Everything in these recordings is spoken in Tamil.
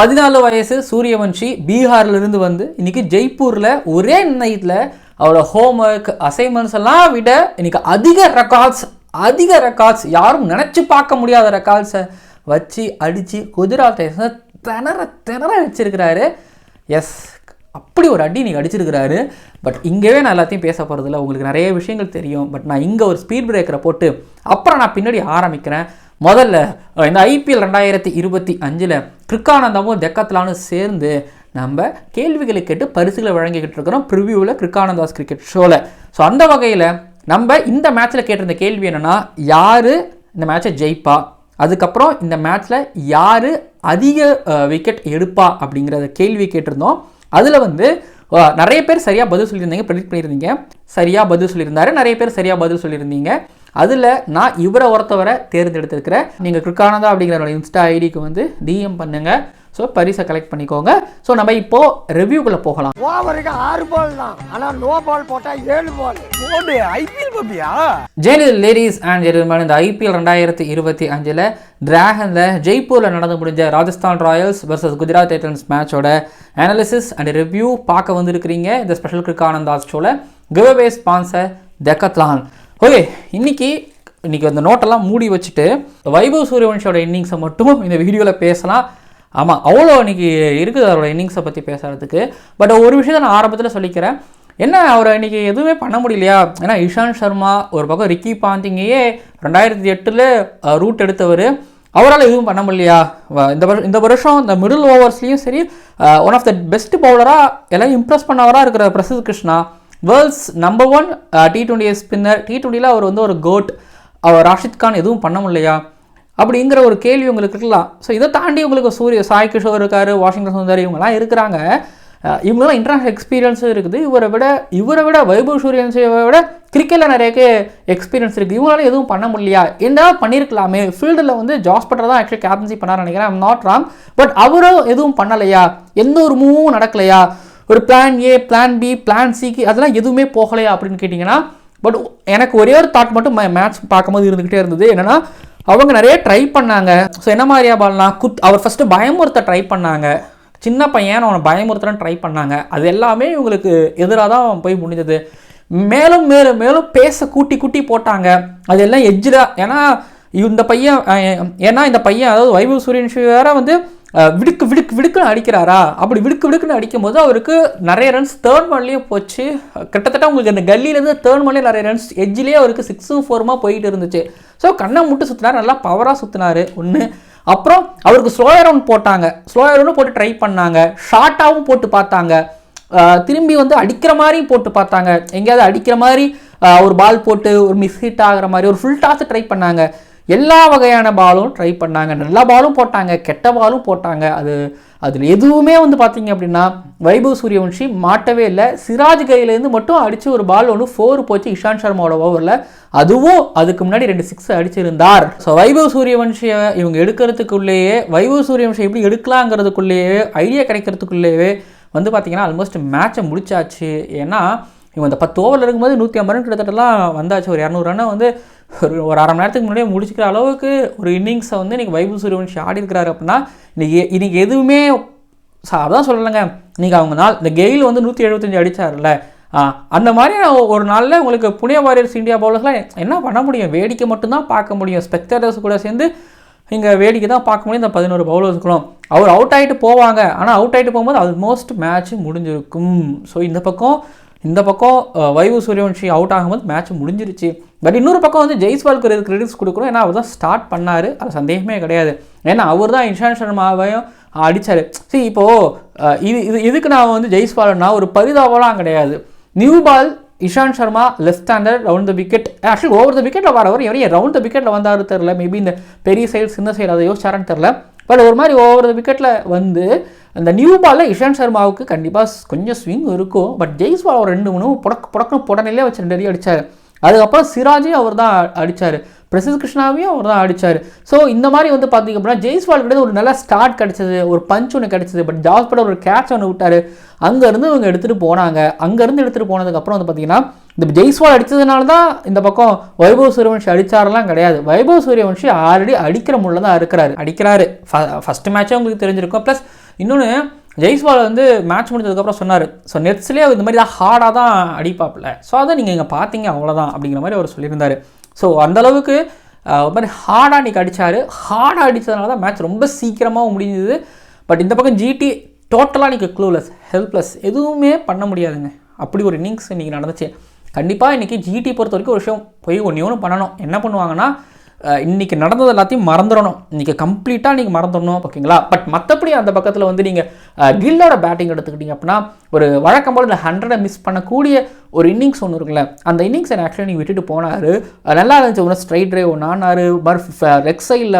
பதினாலு வயசு சூரியவன்ஷி பீகார்லேருந்து வந்து இன்னைக்கு ஜெய்ப்பூரில் ஒரே நைட்டில் அவரோட ஹோம்ஒர்க் அசைன்மெண்ட்ஸ் எல்லாம் விட இன்னைக்கு அதிக ரெக்கார்ட்ஸ் அதிக ரெக்கார்ட்ஸ் யாரும் நினச்சி பார்க்க முடியாத ரெக்கார்ட்ஸை வச்சு அடித்து குஜராத் திணற திணற வச்சிருக்கிறாரு எஸ் அப்படி ஒரு அடி நீங்கள் அடிச்சிருக்கிறாரு. பட் இங்கேவே நான் எல்லாத்தையும் பேச போகிறதில்ல உங்களுக்கு நிறைய விஷயங்கள் தெரியும். பட் நான் இங்கே ஒரு ஸ்பீட் பிரேக்கரை போட்டு அப்புறம் நான் பின்னாடி ஆரம்பிக்கிறேன். முதல்ல இந்த ஐபிஎல் ரெண்டாயிரத்தி இருபத்தி அஞ்சில் கிருக்கானந்தாவும் தெக்கத்லானும் சேர்ந்து நம்ம கேள்விகளை கேட்டு பரிசுகளை வழங்கிக்கிட்டு இருக்கிறோம். ப்ரிவியூவில் கிருக்கானந்தாஸ் கிரிக்கெட் ஷோவில் ஸோ அந்த வகையில் நம்ம இந்த மேட்ச்சில் கேட்டிருந்த கேள்வி என்னென்னா யார் இந்த மேட்ச்சை ஜெயிப்பா? அதுக்கப்புறம் இந்த மேட்ச்சில் யார் அதிக விக்கெட் எடுப்பா? அப்படிங்கிறத கேள்வி கேட்டிருந்தோம். அதில் வந்து நிறைய பேர் சரியாக பதில் சொல்லியிருந்தீங்க ப்ரெடிக்ட் பண்ணியிருந்தீங்க. சரியாக பதில் சொல்லியிருந்தாரு. நிறைய பேர் சரியாக பதில் சொல்லியிருந்தீங்க. அதில் நான் இவரை ஒருத்தவரை தேர்ந்தெடுத்திருக்கிறேன். நீங்கள் கிருக்கானந்தா அப்படிங்கிற என்னோட இன்ஸ்டா ஐடிக்கு வந்து டிஎம் பண்ணுங்கள் ஸோ பரிசை கலெக்ட் பண்ணிக்கோங்க. ஸோ நம்ம இப்போது ரிவ்யூக்குள்ளே போகலாம். ஓவருக்கு ஆறு பால் தான். ஆனா நோ பால் போட்டா ஏழு பால் ஐபிஎல் பப்பியா? ஜெயலலிதா லேடிஸ் அண்ட் ஜென்டில்மேன் இந்த ஐபிஎல் ரெண்டாயிரத்தி இருபத்தி அஞ்சில் டிராகனில் ஜெய்ப்பூரில் நடந்து முடிஞ்ச Rajasthan Royals vs Gujarat Titans மேட்சோட அனாலிசிஸ் அண்ட் ரிவ்யூ பார்க்க வந்திருக்கிறீங்க. இந்த ஸ்பெஷல் கிரிக்கானந்தாஸ் ஷோவில் கிவ்அவே ஸ்பான்சர் டெக்கத்லான் ஓகே இன்னைக்கு இன்னைக்கு அந்த நோட்டெல்லாம் மூடி வச்சுட்டு வைபவ் சூரியவன்ஷோட இன்னிங்ஸை மட்டும் இந்த வீடியோவில் பேசலாம். ஆமாம் அவ்வளோ இன்னைக்கு இருக்குது அவரோட இன்னிங்ஸை பற்றி பேசுகிறதுக்கு பட் ஒரு விஷயத்தை நான் ஆரம்பத்தில் சொல்லிக்கிறேன். என்ன அவரை இன்னைக்கு எதுவுமே பண்ண முடியலையா? ஏன்னா இஷாந்த் சர்மா ஒரு பக்கம் ரிக்கி பாந்திங்கையே ரெண்டாயிரத்தி எட்டில் ரூட் எடுத்தவர். அவரால் எதுவும் பண்ண முடியலையா? இந்த வருஷம் இந்த வருஷம் இந்த மிடில் ஓவர்ஸ்லேயும் சரி ஒன் ஆஃப் த பெஸ்ட் பவுலராக எல்லாம் இம்ப்ரெஸ் பண்ணவராக இருக்கிற Prasidh Krishna. World's number one T twenty spinner T டுவெண்ட்டியில் அவர் வந்து ஒரு கோட் அவர் ராஷித் கான் எதுவும் பண்ண முடியலையா? அப்படிங்கிற ஒரு கேள்வி உங்களுக்கு இருக்கலாம். ஸோ இதை தாண்டி உங்களுக்கு சூரிய சாய் கிஷோர் இருக்கார் வாஷிங்டன் சுந்தர் இவங்கெல்லாம் இருக்கிறாங்க. இவங்களாம் இன்டர்நேஷனல் எக்ஸ்பீரியன்ஸும் இருக்குது. இவரை விட இவரை விட வைபவ் சூரியன்ஸை விட கிரிக்கெட்டில் நிறைய எக்ஸ்பீரியன்ஸ் இருக்குது இவங்களால எதுவும் பண்ண முடியலையா? என்ன பண்ணியிருக்கலாமே ஃபீல்டில் வந்து ஜாஸ் பட்டர் தான் ஆக்சுவலி கேப்டன்சி பண்ணார் நினைக்கிறேன். ஐம் நாட் ராங் பட் அவரும் எதுவும் பண்ணலையா? எந்த ஒரு மூவும் நடக்கலையா? ஒரு plan A plan B plan சிக்கு அதெல்லாம் எதுவுமே போகலையா அப்படின்னு கேட்டிங்கன்னா பட் எனக்கு ஒரே ஒரு தாட் மட்டும் மேட்ச் பார்க்கும்போது இருந்துக்கிட்டே இருந்தது. என்னன்னா அவங்க நிறைய ட்ரை பண்ணாங்க. ஸோ என்ன மாதிரியா பால்லாம் குத் அவர் ஃபஸ்ட்டு பயமுறுத்த ட்ரை பண்ணாங்க. சின்ன பையன் அவனை பயமுறுத்தலாம் ட்ரை பண்ணாங்க. அது எல்லாமே இவங்களுக்கு எதிராக தான் போய் முடிஞ்சது. மேலும் மேலும் மேலும் பேச கூட்டி கூட்டி போட்டாங்க. அது எல்லாம் எஜ்ஜில் ஏன்னா இந்த பையன் ஏன்னா இந்த பையன் அதாவது வைபவ் சூரியன் வேற வந்து விடுக்கு விடுக்கு விடுக்குன்னு அடிக்கிறாரா? அப்படி விடுக்கு விடுக்குன்னு அடிக்கும் போது அவருக்கு நிறைய ரன்ஸ் தேர்ட் மன்லேயே போச்சு. கிட்டத்தட்ட உங்களுக்கு அந்த கல்லியிலேருந்து தேர்ட் மன்லேயே நிறைய ரன்ஸ் எஜ்ஜிலேயே அவருக்கு சிக்ஸும் ஃபோருமா போயிட்டு இருந்துச்சு. ஸோ கண்ணை முட்டு சுற்றினார் நல்லா பவராக சுற்றினாரு ஒன்று அப்புறம் அவருக்கு ஸ்லோயர் ரவுண்ட் போட்டாங்க. ஸ்லோயர் ரவுண்டும் போட்டு ட்ரை பண்ணாங்க. ஷார்ட்டாகவும் போட்டு பார்த்தாங்க. திரும்பி வந்து அடிக்கிற மாதிரியும் போட்டு பார்த்தாங்க. எங்கேயாவது அடிக்கிற மாதிரி ஒரு பால் போட்டு ஒரு மிஸ் ஹிட் ஆகிற மாதிரி ஒரு ஃபுல் டாஸ் ட்ரை பண்ணாங்க. எல்லா வகையான பாலும் ட்ரை பண்ணாங்க. நல்ல பாலும் போட்டாங்க கெட்ட பாலும் போட்டாங்க. அது அதில் எதுவுமே வந்து பார்த்தீங்க அப்படின்னா வைபவ் சூரியவன்ஷி மாட்டவே இல்லை. சிராஜ் கையிலேருந்து மட்டும் அடித்து ஒரு பால் ஒன்று ஃபோர் போச்சு இஷாந்த் சர்மாவோட ஓவரில் அதுவும் அதுக்கு முன்னாடி ரெண்டு சிக்ஸ் அடிச்சிருந்தார். ஸோ வைபவ் சூரியவன்ஷியை இவங்க எடுக்கிறதுக்குள்ளேயே வைபவ் சூரியவன்ஷி எப்படி எடுக்கலாங்கிறதுக்குள்ளேயே ஐடியா கிடைக்கிறதுக்குள்ளேயே வந்து பார்த்திங்கன்னா ஆல்மோஸ்ட் மேட்சை முடிச்சாச்சு. ஏன்னா இவங்க அந்த பத்து ஓவரில் இருக்கும்போது நூற்றி ஐம்பது ரன் கிட்டத்தட்டலாம் வந்தாச்சு. ஒரு இரநூறு ரன்னை வந்து ஒரு ஒரு அரை மணி நேரத்துக்கு முன்னாடியே முடிச்சுக்கிற அளவுக்கு ஒரு இன்னிங்ஸை வந்து இன்றைக்கி வைபு சூரியவன்ஷி ஆடி இருக்கிறாரு அப்படின்னா இன்னைக்கு இன்னைக்கு எதுவுமே அதான் சொல்லலைங்க. நீங்கள் அவங்க நாள் இந்த கெயில் வந்து நூற்றி எழுபத்தஞ்சு அடித்தார்ல அந்த மாதிரி ஒரு நாளில் உங்களுக்கு புனே வாரியர்ஸ் இந்தியா பவுலர்ஸ்லாம் என்ன பண்ண முடியும்? வேடிக்கை மட்டும்தான் பார்க்க முடியும். ஸ்பெக்டர்ஸ் கூட சேர்ந்து இங்கே வேடிக்கை தான் பார்க்க முடியும். இந்த பதினோரு பவுலர்ஸ்களும் அவர் அவுட் ஆகிட்டு போவாங்க. ஆனால் அவுட் ஆகிட்டு போகும்போது ஆல்மோஸ்ட் மேட்ச் முடிஞ்சிருக்கும். ஸோ இந்த பக்கம் இந்த பக்கம் வைவு சூரியவன்ஷி அவுட் ஆகும்போது மேட்ச் முடிஞ்சிருச்சு. பட் இன்னொரு பக்கம் வந்து ஜெய்ஸ்வால்க்கு ஒரு கிரெடிட்ஸ் கொடுக்கணும்? ஏன்னா அவர் தான் ஸ்டார்ட் பண்ணார். அது சந்தேகமே கிடையாது. ஏன்னா அவர் தான் இஷாந்த் சர்மாவையும் அடித்தார் சரி இப்போது இது இது இதுக்கு நான் வந்து ஜெய்ஸ்வால்னா ஒரு பரிதாபம்லாம் கிடையாது. New ball Ishant Sharma left hander round the wicket actually over the விக்கெட்டில் வரவர் எவரையும் ரவுண்ட் த விக்கெட்டில் வந்தாரு தெரில மேபி இந்த பெரிய சைடு சின்ன சைடு அதை யோசிச்சாரன்னு தெரில பட் ஒரு மாதிரி ஓவர் த விக்கெட்டில் வந்து அந்த நியூ பாலில் இஷாந்த் சர்மாவுக்கு கண்டிப்பாக கொஞ்சம் ஸ்விங் இருக்கும். பட் ஜெய்ஸ்வால் ஒரு ரெண்டு மூணு புடக்கு புடக்குன்னு புடனிலே வச்சு ரெண்டு அடி அடிச்சார். அதுக்கப்புறம் சிராஜையும் அவர் தான் அடித்தார் பிரசித் கிருஷ்ணாவையும் அவர் தான் அடித்தார் ஸோ இந்த மாதிரி வந்து பார்த்தீங்க அப்படின்னா ஜெய்ஸ்வால் கிட்ட ஒரு நல்ல ஸ்டார்ட் கிடச்சிது ஒரு பஞ்ச் ஒன்று கிடச்சிது. பட் ஜாஸ் பட ஒரு கேட்ச் ஒன்று விட்டார். அங்கேருந்து இவங்க எடுத்துகிட்டு போனாங்க. அங்கேருந்து எடுத்துகிட்டு போனதுக்கப்புறம் வந்து பார்த்திங்கன்னா இந்த ஜெய்ஸ்வால் அடித்ததுனால தான் இந்த பக்கம் வைபவ் சூரியவன்ஷி அடிச்சாரெல்லாம் கிடையாது. வைபவ் சூரியவன்ஷி ஆல்ரெடி அடிக்கிற முள்ள தான் இருக்கிறாரு. அடிக்கிறாரு. ஃபஸ்ட் மேட்சே உங்களுக்கு தெரிஞ்சிருக்கும். ப்ளஸ் இன்னொன்று ஜெய்ஸ்வால் வந்து மேட்ச் முடிஞ்சதுக்கப்புறம் சொன்னார். ஸோ நெட்ஸ்லேயே இந்த மாதிரி தான் ஹார்டாக தான் அடிப்பாப்பில். ஸோ அதை நீங்கள் இங்கே பார்த்தீங்க அவ்வளோதான் அப்படிங்கிற மாதிரி அவர் சொல்லியிருந்தார். ஸோ அந்தளவுக்கு ஒரு மாதிரி ஹார்டாக இன்றைக்கி அடித்தார் ஹார்டாக அடித்ததுனால தான் மேட்ச் ரொம்ப சீக்கிரமாக முடிஞ்சுது. பட் இந்த பக்கம் ஜிடி டோட்டலாக நீங்கள் க்ளூலெஸ் ஹெல்ப்லெஸ் எதுவுமே பண்ண முடியாதுங்க. அப்படி ஒரு இன்னிங்ஸ் இன்றைக்கி நடந்துச்சு. கண்டிப்பாக இன்றைக்கி ஜிடி பொறுத்த வரைக்கும் ஒரு விஷயம் போய் ஒன்று ஒன்று பண்ணணும். என்ன பண்ணுவாங்கன்னா இன்றைக்கி இன்னைக்கு நடந்தது எல்லாத்தையும் மறந்துடணும். இன்றைக்கி கம்ப்ளீட்டாக நீங்கள் மறந்துடணும் ஓகேங்களா? பட் மற்றபடி அந்த பக்கத்தில் வந்து நீங்கள் கில்லோட பேட்டிங் எடுத்துக்கிட்டிங்க அப்படின்னா ஒரு வழக்கம் போல் இந்த ஹண்ட்ரடை மிஸ் பண்ணக்கூடிய ஒரு இன்னிங்ஸ் ஒன்று இருக்குல்ல அந்த இன்னிங்ஸை ஆக்சுவலி நீங்கள் விட்டுட்டு போனார். நல்லா இருந்துச்சு. ஒன்று ஸ்ட்ரைட் ட்ரைவ் ஒன்று ஆனார் லெக் சைடில்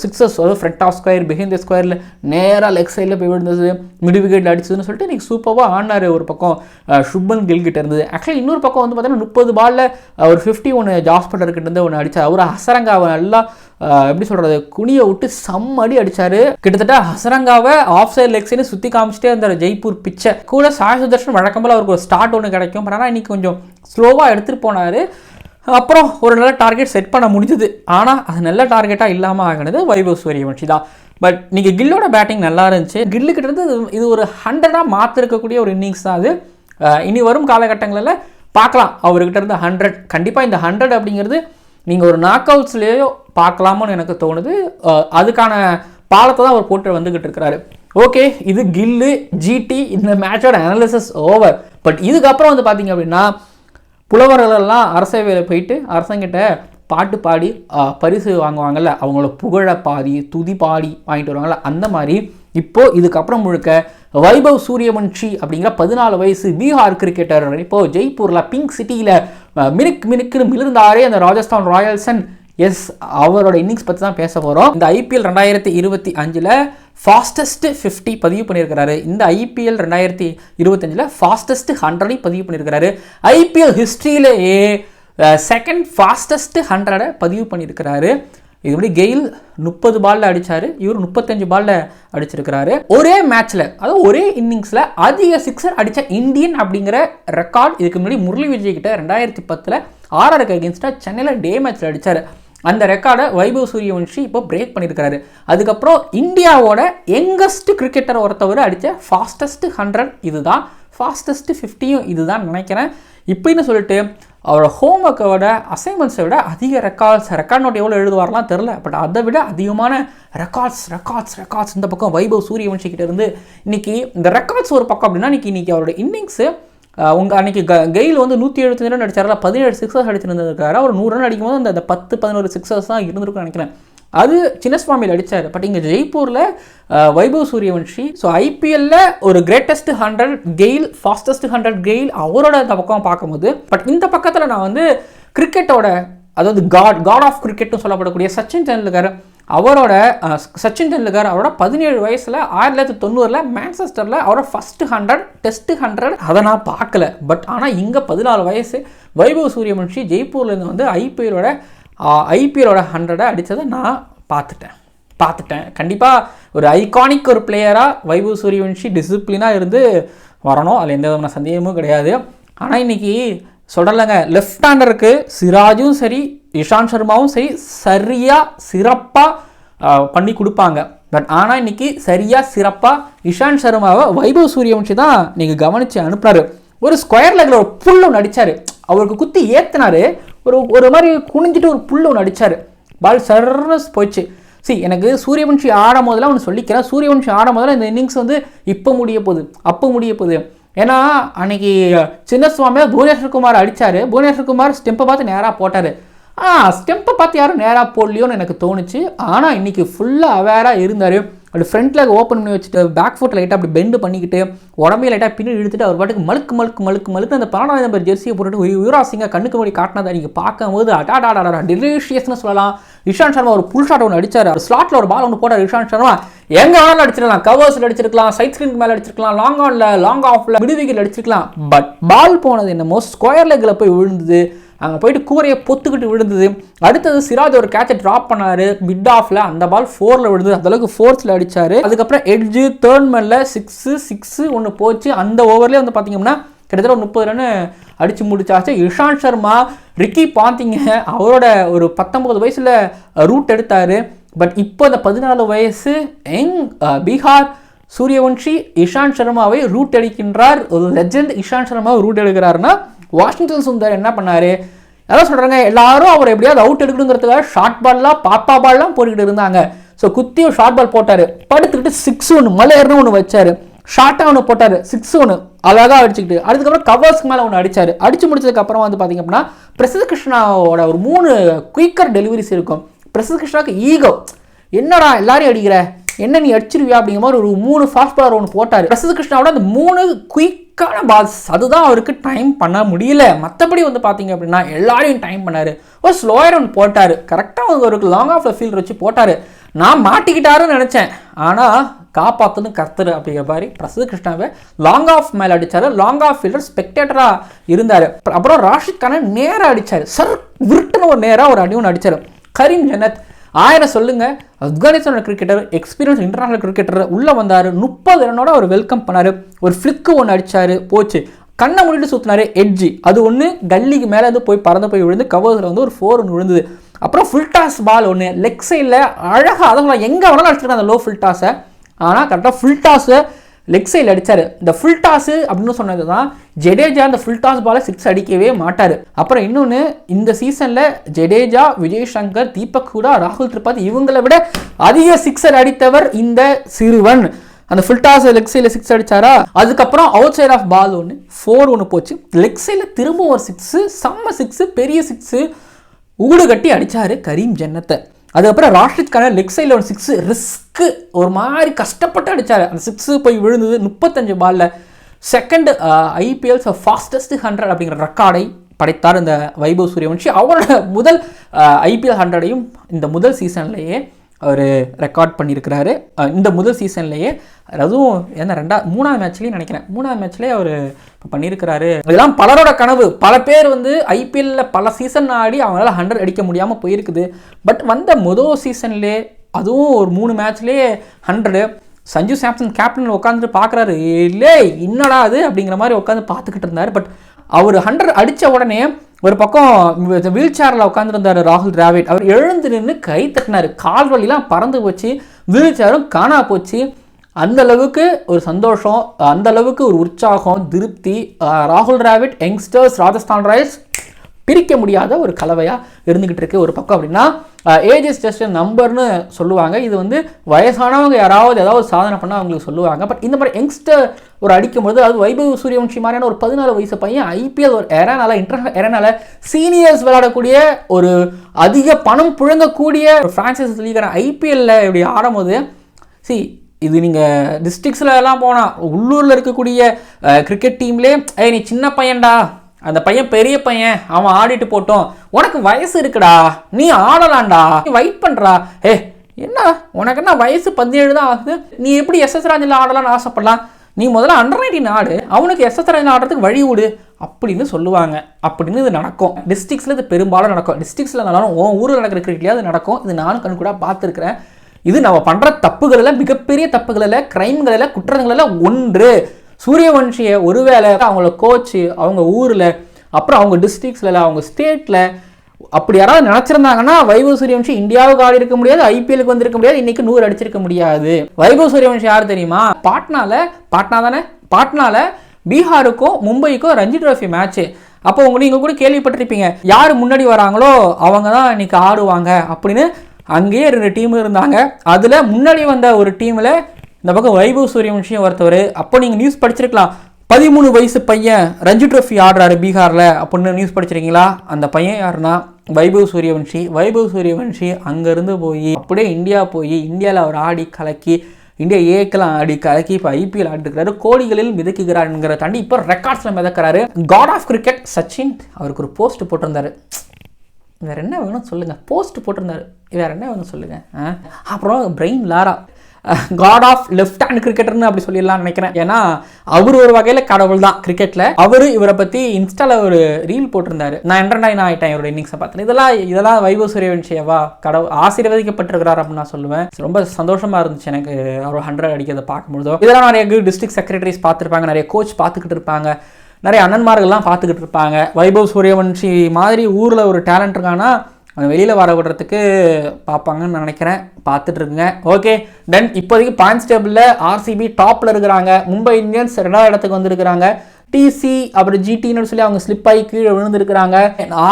சிக்ஸஸ் அதாவது front of square behind the ஸ்கொயரில் நேராக லெக் சைடில் போய் விழுந்தது. மிடு விக்கெட் அடிச்சதுன்னு சொல்லிட்டு இன்றைக்கி சூப்பராக ஆனார் ஒரு பக்கம் அஹ், சுப்மன் கில் கிட்ட இருந்து. ஆக்சுவலி இன்னொரு பக்கம் வந்து பார்த்தீங்கன்னா முப்பது பாலில் ஒரு ஃபிஃப்டி ஒன்று ஜாஸ்பட்டர் கிட்ட இருந்து ஒன்று அடிச்சார். அவர் ஹசரங்காவை நல்லா எப்படி சொல்கிறது குனியை விட்டு செம்ம அடி அடிச்சாரு. கிட்டத்தட்ட ஹசரங்காவை ஆஃப் சைட் லெக்ஸ்னு சுற்றி காமிச்சிட்டே இருந்தார் ஜெய்ப்பூர் பிச்சை. கூட சாய் சுதர்ஷன் வழக்கம் போல் அவருக்கு ஒரு ஸ்டார்ட் ஒன்று கிடைக்கும். பட் ஆனால் இன்றைக்கி கொஞ்சம் ஸ்லோவாக எடுத்துகிட்டு போனார். அப்புறம் ஒரு நல்ல டார்கெட் செட் பண்ண முடிஞ்சது. ஆனால் அது நல்ல டார்கெட்டாக இல்லாமல் ஆகினது வைபவ் சூரியவன்ஷி தான். பட் நீங்கள் கில்லோட பேட்டிங் நல்லா இருந்துச்சு. கில்லு கிட்ட இருந்து இது- ஒரு ஹண்ட்ரடாக மாற்றிருக்கக்கூடிய ஒரு இன்னிங்ஸ் தான் அது. இனி வரும் காலகட்டங்களில் பார்க்கலாம். அவர்கிட்ட இருந்து ஹண்ட்ரட் கண்டிப்பாக இந்த ஹண்ட்ரட் அப்படிங்கிறது நீங்கள் ஒரு நாக் அவுட்ஸ்லேயோ பார்க்கலாமோன்னு எனக்கு தோணுது. அதுக்கான பாலத்தை தான் அவர் போட்டு வந்துக்கிட்டு இருக்கிறாரு. ஓகே இது கில்லு ஜிடி இந்த மேட்சோட அனாலிசிஸ் ஓவர் பட் இதுக்கப்புறம் வந்து பார்த்தீங்க அப்படின்னா புலவர்களெல்லாம் அரசவையில் போயிட்டு அரசங்கிட்ட பாட்டு பாடி பரிசு வாங்குவாங்கள்ல அவங்களோட புகழ பாடி துதி பாடி வாங்கிட்டு வருவாங்கல்ல அந்த மாதிரி இப்போது இதுக்கப்புறம் முழுக்க வைபவ் சூரியவன்ஷி அப்படிங்கிற பதினாலு வயசு பீகார் கிரிக்கெட்டர் இப்போது ஜெய்ப்பூரில் பிங்க் சிட்டியில் மினுக் மினுக்குன்னு மிளிர்ந்தாரே அந்த ராஜஸ்தான் ராயல்ஸன் எஸ் அவரோட இன்னிங்ஸ் பற்றி தான் பேச போகிறோம் இந்த ஐபிஎல் ரெண்டாயிரத்தி இருபத்தி அஞ்சில் ஃபாஸ்டஸ்ட் ஃபிஃப்டி பதிவு பண்ணியிருக்கிறாரு. இந்த ஐபிஎல் ரெண்டாயிரத்தி இருபத்தஞ்சில் ஃபாஸ்டஸ்ட் ஹண்ட்ரடையும் பதிவு பண்ணியிருக்கிறாரு. ஐபிஎல் ஹிஸ்ட்ரியிலேயே செகண்ட் ஃபாஸ்டஸ்ட் ஹண்ட்ரடை பதிவு பண்ணியிருக்கிறாரு. இதுபடி கெயில் முப்பது பால்ல அடித்தார் இவர் முப்பத்தஞ்சு பால்ல அடிச்சிருக்கிறாரு. ஒரே மேட்ச்சில் அதாவது ஒரே இன்னிங்ஸில் அதிக சிக்ஸர் அடித்த இந்தியன் அப்படிங்கிற ரெக்கார்ட் இதுக்கு முன்னாடி முரளி விஜய் கிட்ட ரெண்டாயிரத்தி பத்தில் ஆர்ஆருக்கு அகேன்ஸ்டாக சென்னையில் டே மேட்ச்சில் அடித்தார் அந்த ரெக்கார்டை வைபவ் சூரியவன்ஷி இப்போ பிரேக் பண்ணியிருக்காரு அதுக்கப்புறம் இந்தியாவோட யங்கஸ்ட் கிரிக்கெட்டர் ஒருத்தவர் அடித்த ஃபாஸ்டஸ்ட் ஹண்ட்ரட் இதுதான். ஃபாஸ்டஸ்ட் ஃபிஃப்டியும் இதுதான் நினைக்கிறேன். இப்படின்னு சொல்லிட்டு அவரோட ஹோம் ஒர்க்கோட அசைன்மெண்ட்ஸை விட அதிக ரெக்கார்ட்ஸ் ரெக்கார்ட் நோட் எவ்வளோ எழுதுவார்லாம் தெரில பட் அதை விட அதிகமான ரெக்கார்ட்ஸ் ரெக்கார்ட்ஸ் ரெக்கார்ட்ஸ் இந்த பக்கம் வைபவ் சூரியவன்ஷி கிட்ட இருந்து இன்னைக்கு இந்த ரெக்கார்ட்ஸ் ஒரு பக்கம் அப்படின்னா இன்னைக்கு இன்னைக்கு அவரோட இன்னிங்ஸு உங்கள் அன்னைக்கு க கெயில் வந்து நூற்றி எழுபத்தஞ்சு ரன் அடித்தாரில் பதினேழு சிக்ஸர்ஸ் அடிச்சிருந்திருக்காரு. அவர் நூறு ரன் அடிக்கும்போது அந்த பத்து பதினோரு சிக்ஸர்ஸ் தான் இருந்திருக்கும்னு நினைக்கிறேன். அது சின்னசுவாமியில் அடித்தார் பட் இங்கே ஜெய்ப்பூரில் வைபவ் சூரியவன்ஷி ஸோ ஐபிஎல்ல ஒரு greatest hundred Gayle fastest hundred Gayle அவரோட இந்த பக்கம் பார்க்கும்போது பட் இந்த பக்கத்தில் நான் வந்து கிரிக்கெட்டோட அதாவது காட் காட் ஆஃப் கிரிக்கெட்னு சொல்லப்படக்கூடிய சச்சின் டெண்டுல்கர் அவரோட சச்சின் டெண்டுல்கர் அவரோட பதினேழு வயசில் ஆயிரத்தி தொள்ளாயிரத்தி தொண்ணூறில் மேன்செஸ்டரில் அவரோட ஃபஸ்ட்டு ஹண்ட்ரட் டெஸ்ட்டு ஹண்ட்ரட் அதை நான் பார்க்கல. பட் ஆனால் இங்கே பதினாலு வயசு வைபவ் சூரியவன்ஷி ஜெய்ப்பூர்லேருந்து வந்து ஐபிஎலோட ஐபிஎலோட ஹண்ட்ரடை அடித்ததை நான் பார்த்துட்டேன். பார்த்துட்டேன். கண்டிப்பாக ஒரு ஐகானிக் ஒரு பிளேயராக வைபு சூரியவன்ஷி டிசிப்ளினாக இருந்து வரணும். அதில் எந்த விதமான சந்தேகமும் கிடையாது. ஆனால் இன்னைக்கு சொல்லலைங்க லெஃப்ட் ஹேண்டருக்கு சிராஜும் சரி இஷாந்த் சர்மாவும் சரி சரியாக சிறப்பாக பண்ணி கொடுப்பாங்க. பட் ஆனால் இன்னைக்கு சரியாக சிறப்பாக இஷாந்த் சர்மாவை வைபவ் சூரியவன்ஷி தான் நீங்கள் கவனித்து அனுப்புனார். ஒரு ஸ்கொயர் லெக்கில் ஒரு புல்லும் நடித்தார் அவருக்கு குத்தி ஏற்றினார் ஒரு ஒரு மாதிரி குனிஞ்சிட்டு ஒரு புல் ஒன்று அடிச்சாரு. பால் சர்னஸ் போயிடுச்சு see எனக்கு சூரியவன்ஷி ஆடும் போதெல்லாம் ஒன்று சொல்லிக்கிறேன். சூரியவன்ஷி ஆடும் போதெல்லாம் இந்த இன்னிங்ஸ் வந்து இப்போ முடிய போகுது. அப்போ முடிய போகுது. ஏன்னா அன்னைக்கு சின்னசுவாமியா புவனேஸ்வர் குமார் அடிச்சாரு. புவனேஸ்வர் குமார் ஸ்டெம்பை பார்த்து நேராக போட்டாரு. ஆ ஸ்டெம்பை பார்த்து யாரும் நேராக போடலையோன்னு எனக்கு தோணுச்சு. ஆனால் இன்னைக்கு ஃபுல்லாக அவேராக இருந்தார். அப்படி ஃப்ரண்ட் லெக் ஓப்பன் பண்ணி வச்சுட்டு பேக் ஃபுட் லைட்டாக அப்படி பெண்டு பண்ணிக்கிட்டு உடம்பே லைட்டாக பின்னாடி இழுத்துட்டு அவர் பாட்டுக்கு மழுக்கு மழுக்கு மழுக்கு மழுக்கு அந்த பன்னெண்டாவது நம்பர் ஜெர்சியை போட்டுட்டு ஒரு யுவராஜ் கண்ணுக்கு முன்னாடி காட்டினதை நீங்கள் பார்க்கும்போது அடாடாடா டெலிஷியஸ்னு சொல்லலாம். இஷாந்த் சர்மா ஒரு புல் ஷாட் ஒன்று அடிச்சார். ஒரு ஸ்லாட்டில் ஒரு பால் ஒன்று போட்டார் இஷாந்த் சர்மா. எங்கே வேணாலும் அடிச்சிருக்கலாம் கவர்ஸில் அடிச்சிருக்கலாம். சைட் ஸ்க்ரீனுக்கு மேலே அடிச்சிருக்கலாம். லாங் ஆனில் லாங் ஆஃபில் மிடு அடிச்சிருக்கலாம். பட் பால் போனது என்னமோ ஸ்கொயர் லெக்கில் போய் விழுந்தது. அங்கே போயிட்டு கூரையை பொத்துக்கிட்டு விழுந்தது. அடுத்தது சிராஜ் ஒரு கேட்சை ட்ராப் பண்ணாரு. மிட் ஆஃப்ல அந்த பால் ஃபோரில் விழுந்தது. அந்த அளவுக்கு ஃபோர்ஸில் அடித்தார் அதுக்கப்புறம் எட்ஜு தேர்ட் மேனில் சிக்ஸு சிக்ஸு ஒன்று போச்சு. அந்த ஓவர்லேயே வந்து பார்த்தீங்கன்னா கிட்டத்தட்ட ஒரு முப்பது ரன் அடித்து முடிச்சாச்சு. இஷாந்த் சர்மா ரிக்கி பாந்திங்க அவரோட ஒரு பத்தொம்பது வயசில் ரூட் எடுத்தார். பட் இப்போ அந்த பதினாலு வயசு எங் பீகார் சூரியவன்ஷி இஷாந்த் சர்மாவை ரூட் அடிக்கின்றார். ஒரு லெஜெண்ட் இஷாந்த் சர்மாவை ரூட் எடுக்கிறாருன்னா வாஷிங்டன் சுந்தர் என்ன பண்ணார்? அதான் சொல்கிறாங்க எல்லாரும் அவர் எப்படியாவது அவுட் எடுக்கணுங்கிறதுக்காக ஷார்ட் பால்லாம் பாப்பா பால்லாம் போட்டுக்கிட்டு இருந்தாங்க. ஸோ குத்தியும் ஷார்ட் பால் போட்டாரு. படுத்துக்கிட்டு சிக்ஸ் ஒன்று மலையர்னு ஒன்று வச்சார். ஷார்ட்டாக ஒன்று போட்டார். சிக்ஸ் ஒன்று அழகாக அடிச்சுக்கிட்டு அதுக்கப்புறம் கவர்ஸ்க்கு மேலே ஒன்று அடித்தார் அடித்து முடிச்சதுக்கப்புறம் வந்து பார்த்தீங்க அப்படின்னா பிரசித் கிருஷ்ணாவோட ஒரு மூணு குயிக்கர் டெலிவரிஸ் இருக்கும். பிரசித் கிருஷ்ணாவுக்கு ஈகோ என்னடா எல்லாரையும் அடிக்கிற? என்ன நீ அடிச்சிருவியா அப்படிங்கிற மாதிரி ஒரு மூணு ஃபாஸ்ட் பாலர் ஒன்று போட்டார். பிரசித் கிருஷ்ணாவோட அந்த மூணு குயிக் குயிக்கான பால்ஸ் அதுதான் அவருக்கு டைம் பண்ண முடியல. மற்றபடி வந்து பார்த்தீங்க அப்படின்னா எல்லாரையும் டைம் பண்ணார். ஒரு ஸ்லோயர் ஒன் போட்டார். கரெக்டாக அவருக்கு லாங் ஆஃப் ஃபீல்ட் வச்சு போட்டார். நான் மாட்டிக்கிட்டாருன்னு நினச்சேன். ஆனால் காப்பாற்றுன்னு கர்த்தர் அப்படிங்கிற மாதிரி பிரசித் கிருஷ்ணாவை லாங் ஆஃப் மேலே அடித்தார் லாங் ஆஃப் ஃபீல்டர் ஸ்பெக்டேட்டராக இருந்தார். அப்புறம் ராஷித் கானை நேராக அடித்தார் சர் விருட்டுன்னு ஒரு நேராக ஒரு அடி ஒன்று அடித்தார் கரீம் ஜனத் ஆயிரம் சொல்லுங்க. ஆப்கானிஸ்தானோட கிரிக்கெட்டர் எக்ஸ்பீரியன்ஸ் இன்டர்நேஷனல் கிரிக்கெட்டர் உள்ளே வந்தார். முப்பது ரனோட அவர் வெல்கம் பண்ணார். ஒரு ஃப்ளிக்கு ஒன்று அடித்தார் போச்சு. கண்ணை மூடிட்டு சுற்றினாரு எட்ஜி அது ஒன்று கல்லிக்கு மேலே வந்து போய் பறந்து போய் விழுந்து கவர்ஸில் வந்து ஒரு ஃபோர் ஒன்று விழுந்தது. அப்புறம் ஃபுல் டாஸ் பால் ஒன்று லெக் சைடில் அழகாக அதெல்லாம் எங்கே வேணாலும் அடிச்சிருக்காங்க அந்த லோ ஃபுல் டாஸை ஆனால் கரெக்டாக ஃபுல் டாஸை லெக் சைடில் அடித்தார் இந்த ஃபுல் டாஸு அப்படின்னு சொன்னது தான் ஜடேஜா இந்த ஃபுல் டாஸ் பாலை சிக்ஸ் அடிக்கவே மாட்டார். அப்புறம் இன்னொன்று இந்த சீசனில் ஜடேஜா விஜய் சங்கர் தீபக் ஹூடா ராகுல் திரிபாதி இவங்களை விட அதிக சிக்ஸர் அடித்தவர் இந்த சிறுவன். அந்த ஃபுல் டாஸ் லெக் சைடில் சிக்ஸ் அடித்தாரா அதுக்கப்புறம் அவுட் சைட் ஆஃப் பால் ஒன்று ஃபோர் ஒன்று போச்சு. லெக் சைடில் திரும்ப ஒரு சிக்ஸு செம்ம சிக்ஸு பெரிய சிக்ஸு ஊடு கட்டி அடித்தார் கரீம் ஜன்னத்தை. அதுக்கப்புறம் ராஷித் கான லெக் சைடில் ஒரு சிக்ஸு ரிஸ்க்கு ஒரு மாதிரி கஷ்டப்பட்டு அடித்தார் அந்த சிக்ஸு போய் விழுந்தது முப்பத்தஞ்சு பாலில் செகண்ட் ஐபிஎல்ஸ் ஃபாஸ்டஸ்ட் ஹண்ட்ரட் அப்படிங்கிற ரெக்கார்டை படைத்தார் இந்த வைபவ் சூரியவன்ஷி. அவரோட முதல் uh, ஐபிஎல் ஹண்ட்ரடையும் இந்த முதல் சீசன்லேயே அவர் ரெக்கார்ட் பண்ணியிருக்கிறாரு. இந்த முதல் சீசன்லேயே அதுவும் என்ன ரெண்டா மூணாவது மேட்ச்லேயும் நினைக்கிறேன். மூணாவது மேட்ச்லேயே அவர் பண்ணியிருக்கிறாரு. இதெல்லாம் பலரோட கனவு. பல பேர் வந்து ஐபிஎல்ல பல சீசன் ஆடி அவங்களால ஹண்ட்ரட் அடிக்க முடியாமல் போயிருக்குது. பட் வந்த முதல் சீசன்லே அதுவும் ஒரு மூணு மேட்ச்லேயே ஹண்ட்ரடு சஞ்சு சாம்சன் கேப்டன் உட்காந்துட்டு பார்க்குறாரு இல்லை என்னடா அது? அப்படிங்கிற மாதிரி உட்காந்து பார்த்துக்கிட்டு இருந்தார். பட் அவர் ஹண்ட்ரட் அடித்த உடனே ஒரு பக்கம் வீல் சேரில் உட்காந்துருந்தார் ராகுல் டிராவிட். அவர் எழுந்து நின்று கை தட்டினார். கால் வலிலாம் பறந்து போச்சு. வீல் சேரும் காணா போச்சு. அந்த அளவுக்கு ஒரு சந்தோஷம் அந்த அளவுக்கு ஒரு உற்சாகம் திருப்தி. ராகுல் டிராவிட் யங்ஸ்டர்ஸ் ராஜஸ்தான் ராயல்ஸ் பிரிக்க முடியாத ஒரு கலவையாக இருந்துக்கிட்டு இருக்கு ஒரு பக்கம் அப்படின்னா ஏஜ் இஸ் ஜஸ்ட் நம்பர்னு சொல்லுவாங்க. இது வந்து வயசானவங்க யாராவது ஏதாவது சாதனை பண்ணால் அவங்களுக்கு சொல்லுவாங்க. பட் இந்த மாதிரி யங்ஸ்டர் ஒரு அடிக்கும்போது அது வைபவ் சூரியவன்ஷி மாதிரியான ஒரு பதினாலு வயசு பையன் ஐபிஎல் ஒரு எரனால இன்டர்நேஷனல் எரனால சீனியர்ஸ் விளையாடக்கூடிய ஒரு அதிக பணம் புழங்கக்கூடிய ஒரு ஃப்ரான்சைஸ் லீகான ஐபிஎல்ல இப்படி ஆடும்போது சி இது நீங்கள் டிஸ்ட்ரிக்ஸில் எல்லாம் போனால் உள்ளூரில் இருக்கக்கூடிய கிரிக்கெட் டீம்லே ஏய் நீ சின்ன பையன்டா அந்த பையன் பெரிய பையன் அவன் ஆடிட்டு போட்டோம். உனக்கு வயசு இருக்குடா நீ ஆடலாம்டா நீ வெயிட் பண்ணுறா ஏ என்ன? உனக்கு என்ன வயசு பதினேழு தான் ஆகுது? நீ எப்படி எஸ்எஸ் ராஜில் ஆடலாம்னு ஆசைப்படலாம்? நீ முதல்ல அண்டர் நைன்டீன் ஆடு. அவனுக்கு எஸ்எஸ் ராஜில் ஆடுறதுக்கு வழி விடு. அப்படின்னு சொல்லுவாங்க. அப்படின்னு இது நடக்கும். டிஸ்ட்ரிக்ஸில் இது பெரும்பாலும் நடக்கும். டிஸ்ட்ரிக்ஸில் நடந்தாலும் உன் ஊரில் நடக்கிற கிரிக்கெட்லேயே அது நடக்கும். இது நானும் கண் கூட பார்த்துருக்குறேன். இது நம்ம பண்ணுற தப்புகளில் மிகப்பெரிய தப்புகளில் கிரைம்களில் குற்றங்களில் ஒன்று. சூரியவன்ஷியை ஒருவேளை அவங்கள கோச்சு அவங்க ஊரில் அப்புறம் அவங்க டிஸ்ட்ரிக்ஸில் அவங்க ஸ்டேட்டில் அப்படி யாராவது நினச்சிருந்தாங்கன்னா வைபவ் சூரியவன்ஷி இந்தியாவுக்கு ஆடி இருக்க முடியாது ஐபிஎலுக்கு வந்திருக்க முடியாது இன்னைக்கு நூறு அடிச்சிருக்க முடியாது. வைபவ் சூரியவன்ஷி யார் தெரியுமா? பாட்னால பாட்னா தானே? பாட்னாவில் பீகாருக்கும் மும்பைக்கும் ரஞ்சி ட்ரோஃபி மேட்ச்சு அப்போ உங்க நீங்கள் கூட கேள்விப்பட்டிருப்பீங்க யார் முன்னாடி வராங்களோ அவங்க தான் இன்னைக்கு ஆடுவாங்க அப்படின்னு. அங்கேயே ரெண்டு டீம் இருந்தாங்க. அதில் முன்னாடி வந்த ஒரு டீமில் இந்த பக்கம் வைபவ் சூரியவன்ஷியும் ஒருத்தவர் அப்போ நீங்கள் நியூஸ் படிச்சிருக்கலாம். பதிமூணு வயசு பையன் ரஞ்சி ட்ரோஃபி ஆடுறாரு பீகாரில். அப்படின்னு நியூஸ் படிச்சிருக்கீங்களா? அந்த பையன் யாருன்னா வைபவ் சூரியவன்ஷி. வைபவ் சூரியவன்ஷி அங்கேருந்து போய் அப்படியே இந்தியா போய் இந்தியாவில் அவர் ஆடி கலக்கி இந்தியா ஏக்கெல்லாம் ஆடி கலக்கி இப்போ ஐபிஎல் ஆடிருக்கிறாரு கோடிகளில் மிதக்குகிறாருங்கிற தாண்டி இப்போ ரெக்கார்ட்ஸில் மிதக்கிறாரு. காட் ஆஃப் கிரிக்கெட் சச்சின் அவருக்கு ஒரு போஸ்ட் போட்டிருந்தாரு. வேறு என்ன வேணும் சொல்லுங்கள் போஸ்ட் போட்டிருந்தாரு. வேறு என்ன வேணும் சொல்லுங்கள் அப்புறம் Brian Lara. God of left hand கிரிக்கெட்டர்னு அப்படி சொல்லிடலாம்னு நினைக்கிறேன். ஏன்னா அவர் ஒரு வகையில் கடவுள் தான் கிரிக்கெட்டில் அவர் இவரை பற்றி இன்ஸ்டாவில் ஒரு ரீல் போட்டிருந்தாரு. நான் என்டர்டைன் ஆகிட்டேன் இவரோட இன்னிங்ஸை பார்த்தேன் இதெல்லாம் இதெல்லாம் வைபவ் சூரியவன்ஷியவா? கடவுள் ஆசீர்வதிக்கப்பட்டிருக்கிறார் அப்படின்னு நான் சொல்லுவேன். ரொம்ப சந்தோஷமாக இருந்துச்சு எனக்கு அவர் ஹண்ட்ரட் அடிக்கிறத பார்க்கும்பொழுதோ. இதெல்லாம் நிறைய டிஸ்ட்ரிக்ட் செக்ரட்டரிஸ் பார்த்துருப்பாங்க. நிறைய கோச் பார்த்துக்கிட்டு இருப்பாங்க. நிறைய அண்ணன்மார்கள்லாம் பார்த்துக்கிட்டு இருப்பாங்க. வைபவ் சூரியவன்ஷி மாதிரி ஊரில் ஒரு டேலண்ட் இருக்கானா அவங்க வெளியில் வர விடுறதுக்கு பார்ப்பாங்கன்னு நான் நினைக்கிறேன் பார்த்துட்ருக்குங்க ஓகே தென் இப்போதைக்கு பாயிண்ட்ஸ் டேபிளில் ஆர்சிபி டாப்பில் இருக்கிறாங்க. மும்பை இந்தியன்ஸ் ரெண்டாவது இடத்துக்கு வந்திருக்கிறாங்க. டிசி அப்புறம் ஜிடின்னு சொல்லி அவங்க ஸ்லிப் ஆகி கீழே விழுந்திருக்கிறாங்க.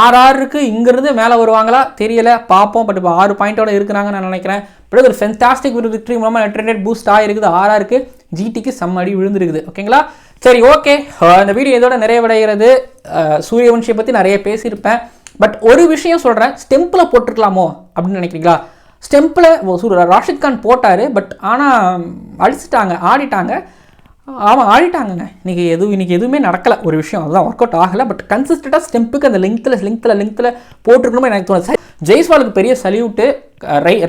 ஆர்ஆருக்கு இங்கேருந்து மேலே வருவாங்களா? தெரியல. பார்ப்போம். பட் இப்போ ஆறு பாயிண்டோட இருக்கிறாங்கன்னு நான் நினைக்கிறேன். பட் ஒரு ஃபென்டாஸ்டிக் ஒரு விக்டரி மூலமாக நெட் பூஸ்ட் ஆகிருக்குது. ஆர்ஆருக்கு ஜிடிக்கு செம்ம அடி விழுந்திருக்குது. ஓகேங்களா சரி ஓகே இந்த வீடியோ இதோட நிறைவடைகிறது. சூரிய சூரியவன்ஷியை பற்றி நிறைய பேசியிருப்பேன். பட் ஒரு விஷயம் சொல்கிறேன் ஸ்டெம்பில் போட்டிருக்கலாமோ அப்படின்னு நினைக்கிறீங்களா? ஸ்டெம்பில் ராஷித் கான் போட்டார் பட் ஆனால் அழிச்சிட்டாங்க ஆடிட்டாங்க. ஆமாம் ஆடிட்டாங்கங்க. இன்றைக்கி எதுவும் இன்றைக்கி எதுவுமே நடக்கலை. ஒரு விஷயம் அதுதான் ஒர்க் அவுட் ஆகலை பட் கன்சிஸ்டண்டாக ஸ்டெம்புக்கு அந்த லிங்க்த்தில் லிங்க்த்தில் லிங்க்த்தில் போட்டிருக்கணுமே எனக்கு தோணுது. ஜெய்ஸ்வாலுக்கு பெரிய சல்யூட்டு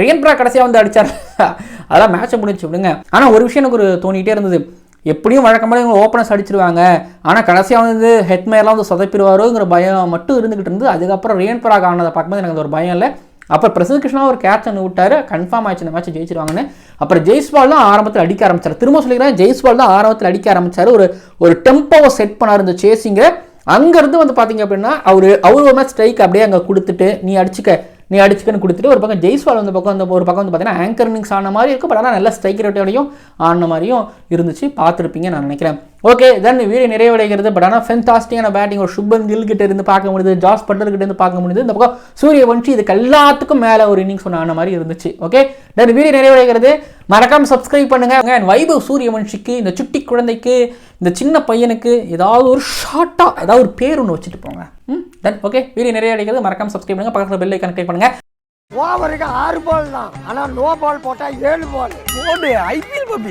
ரியன் பிரா கடைசியாக வந்து அடித்தார் அதெல்லாம் மேட்சை முடிஞ்சு விடுங்க. ஆனால் ஒரு விஷயம் எனக்கு ஒரு தோணிகிட்டே இருந்தது. எப்படியும் வழக்கமாக இவங்க ஓப்பனர்ஸ் அடிச்சிருவாங்க. ஆனால் கடைசியாக வந்து ஹெட்மேர்லாம் வந்து சொதப்பிடுவாரோங்கிற பயம் மட்டும் இருந்துகிட்டு இருந்து அதுக்கப்புறம் ரியன் பராக் ஆனதை பார்க்கும்போது எனக்கு அந்த ஒரு பயம் இல்லை. அப்புறம் பிரசன்ட் கிருஷ்ணா ஒரு கேட்ச் ஒன்று விட்டார். கன்ஃபார்ம் ஆச்சு இந்த மேட்ச் ஜெயிச்சிருவாங்கன்னு. அப்புறம் ஜெய்ஸ்வால் தான் ஆரம்பத்தில் அடிக்க ஆரம்பிச்சார். திரும்ப சொல்லிக்கிறேன் ஜெய்ஸ்வால் தான் ஆரம்பத்தில் அடிக்க ஆரம்பிச்சார். ஒரு ஒரு டெம்போவை செட் பண்ணார் இந்த சேசிங்கை அங்கேருந்து வந்து பார்த்தீங்க அப்படின்னா அவர் அவர் ஒரு மேட்ச் ஸ்ட்ரைக் அப்படியே அங்கே கொடுத்துட்டு நீ அடிச்சுக்க. நீ அடிச்சுக்கன்னு கொடுத்துட்டு ஒரு பக்கம் ஜெய்ஸ்வால் அந்த பக்கம் அந்த ஒரு பக்கம் வந்து பார்த்தீங்கன்னா ஆங்கர் இன்னிங்ஸ் ஆன மாதிரி இருக்கும் பட் ஆனால் நல்ல ஸ்ட்ரைக் ரேட்டோடையும் ஆன மாதிரியும் இருந்துச்சு. பார்த்துருப்பீங்க நான் நினைக்கிறேன். ஓகே தென் வீடியோ நிறைவடைகிறது. பட் ஆனால் ஃபென்டாஸ்டிக்கான பேட்டிங் ஒரு சுப்பன் கில் கிட்ட இருந்து பார்க்க முடியுது. ஜாஸ் பட்டர் கிட்ட இருந்து பார்க்க முடியுது. இந்த பக்கம் சூரிய வன்ஷி இதுக்கு எல்லாத்துக்கும் மேலே ஒரு இன்னிங்ஸ் ஒன்று ஆன மாதிரி இருந்துச்சு. ஓகே தென் வீடியோ நிறைவடைகிறது. மறக்காம சப்ஸ்கிரைப் பண்ணுங்க. And வைபவ் சூரியவன்ஷிக்கு இந்த சுட்டி குழந்தைக்கு இந்த சின்ன பையனுக்கு ஏதாவது ஒரு ஷார்ட்டாக ஏதாவது ஒரு பேர் ஒன்று வச்சுட்டு போங்க. ம் தென் ஓகே வீடியோ நிறைவடைகிறது. மறக்காம சப்ஸ்கிரைப் பண்ணுங்க. பக்கத்தில் பெல் ஐக்கான் கிளிக் பண்ணுங்க. ஓவருக்கு ஆறு பால் தான். ஆனால் நோ பால் போட்டால் ஏழு பால் போடு ஐபிஎல் பப்பியா